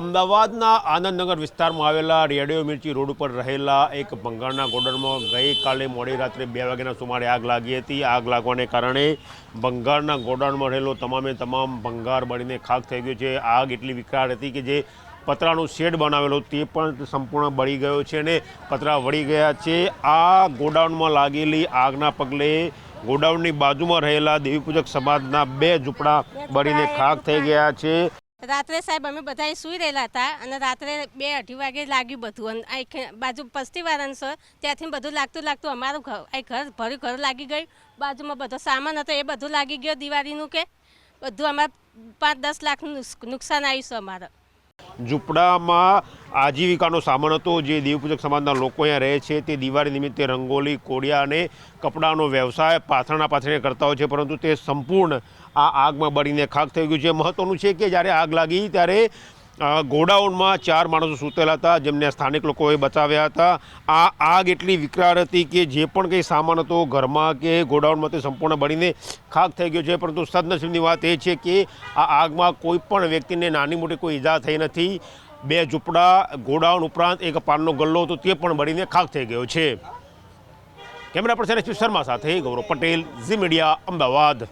અમદાવાદના આનંદનગર વિસ્તારમાં આવેલા રેડિયો મિર્ચી રોડ ઉપર રહેલા એક ભંગારના ગોડાઉનમાં ગઈકાલે મોડી રાત્રે બે વાગ્યાના સુમારે આગ લાગી હતી. આગ લાગવાને કારણે ભંગારના ગોડાઉનમાં રહેલો તમામે તમામ ભંગાર બળીને ખાક થઈ ગયો છે. આગ એટલી વિકરાળ હતી કે જે પતરાનો શેડ બનાવેલો તે પણ સંપૂર્ણ બળી ગયો છે અને પતરા વળી ગયા છે. આ ગોડાઉનમાં લાગેલી આગના પગલે ગોડાઉનની બાજુમાં રહેલા દેવીપૂજક સમાજના બે ઝૂંપડા બળીને ખાક થઈ ગયા છે. રાત્રે સાહેબ અમે બધા સૂઈ રહેલા હતા અને રાત્રે બે અઢી વાગે લાગ્યું બધું. અને બાજુ પસ્તીવાળાનું સર ત્યાંથી બધું લાગતું લાગતું અમારું ઘર, આ ઘર, ભર્યું ઘર લાગી ગયું. બાજુમાં બધો સામાન હતો, એ બધું લાગી ગયો દિવાળીનું કે બધું અમારે પાંચ દસ લાખનું નુકસાન આવ્યું છે અમારે. ઝૂંપડામાં આજીવિકાનો સામાન હતો. જે દેવપૂજક સમાજના લોકો અહીંયા રહે છે. તે દિવાળી નિમિત્તે રંગોલી, કોડિયા અને કપડાનો વ્યવસાય પાથરણા પાથરીને કરતા હોય છે. પરંતુ તે સંપૂર્ણ આ આગમાં બળીને ખાક થઈ ગયું છે. મહત્ત્વનું છે કે જ્યારે આગ લાગી ત્યારે ગોડાઉનમાં ચાર માણસો સૂતેલા હતા, જેમને સ્થાનિક લોકોએ બચાવ્યા હતા. આ આગ એટલી વિકરાળ હતી કે જે પણ કંઈ સામાન હતો ઘરમાં કે ગોડાઉનમાં તે સંપૂર્ણ બળીને ખાક થઈ ગયો છે. પરંતુ સદનસીબની વાત એ છે કે આ આગમાં કોઈ પણ વ્યક્તિને નાની મોટી કોઈ ઈજા થઈ નથી. બે ઝૂંપડા, ગોડાઉન ઉપરાંત એક પાનનો ગલ્લો હતો, તે પણ બળીને ખાક થઈ ગયો છે. કેમેરા પર્સન એસ શર્મા સાથે ગૌરવ પટેલ, ઝી મીડિયા, અમદાવાદ.